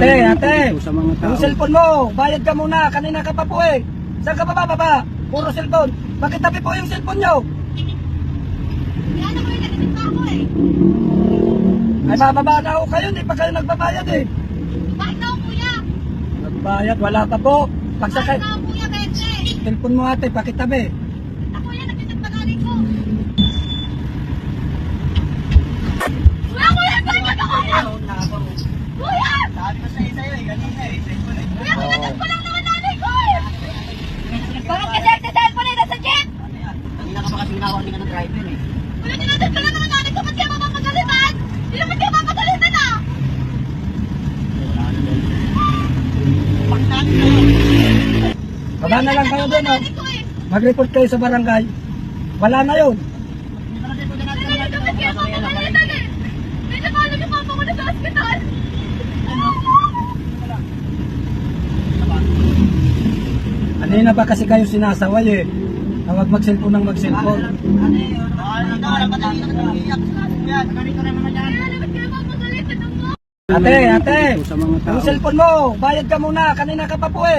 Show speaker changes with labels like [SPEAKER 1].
[SPEAKER 1] Ate, ate,
[SPEAKER 2] sa mga tao.
[SPEAKER 1] yung cellphone mo, bayad ka muna, kanina ka pa po eh. Saan ka pa bababa? Puro cellphone. Bakit tabi po yung cellphone nyo?
[SPEAKER 3] Yan ako yung nagtitinda ako eh.
[SPEAKER 1] Ay bababa na ako kayo, di pa kayo nagbabayad eh.
[SPEAKER 3] Bakit na ako kuya?
[SPEAKER 1] Nagbayad, wala pa po.
[SPEAKER 3] Bakit
[SPEAKER 1] Pagsakay,
[SPEAKER 3] na ako kuya Bente?
[SPEAKER 1] cellphone mo ate, pakitabi.
[SPEAKER 3] Ako yan, nagtitinda galing ko. Kuya, kuya, ka ako? Kuya!
[SPEAKER 2] Sabi ko sa'yo sa'yo eh, kanina eh. cellphone eh.
[SPEAKER 3] Kuya, kinagad pa lang naman nanay ko eh! Bakit kasi sa cellphone eh, nasa jet?
[SPEAKER 2] Ka ng driver eh.
[SPEAKER 3] Kuya, kinagad pa lang naman nanay ko, ba't kaya mapapagalitan? Hindi naman kaya mapapagalitan ah!
[SPEAKER 2] Bakit natin na lang?
[SPEAKER 1] Baba na lang kayo doon, oh. Mag-report kayo sa barangay. Wala na yun.
[SPEAKER 2] Ito na
[SPEAKER 1] ba kasi kayo sinasaway eh. Na huwag mag-cellphone ng mag-cellphone. Ate, ate, yung cellphone mo, bayad ka muna, kanina ka pa po eh.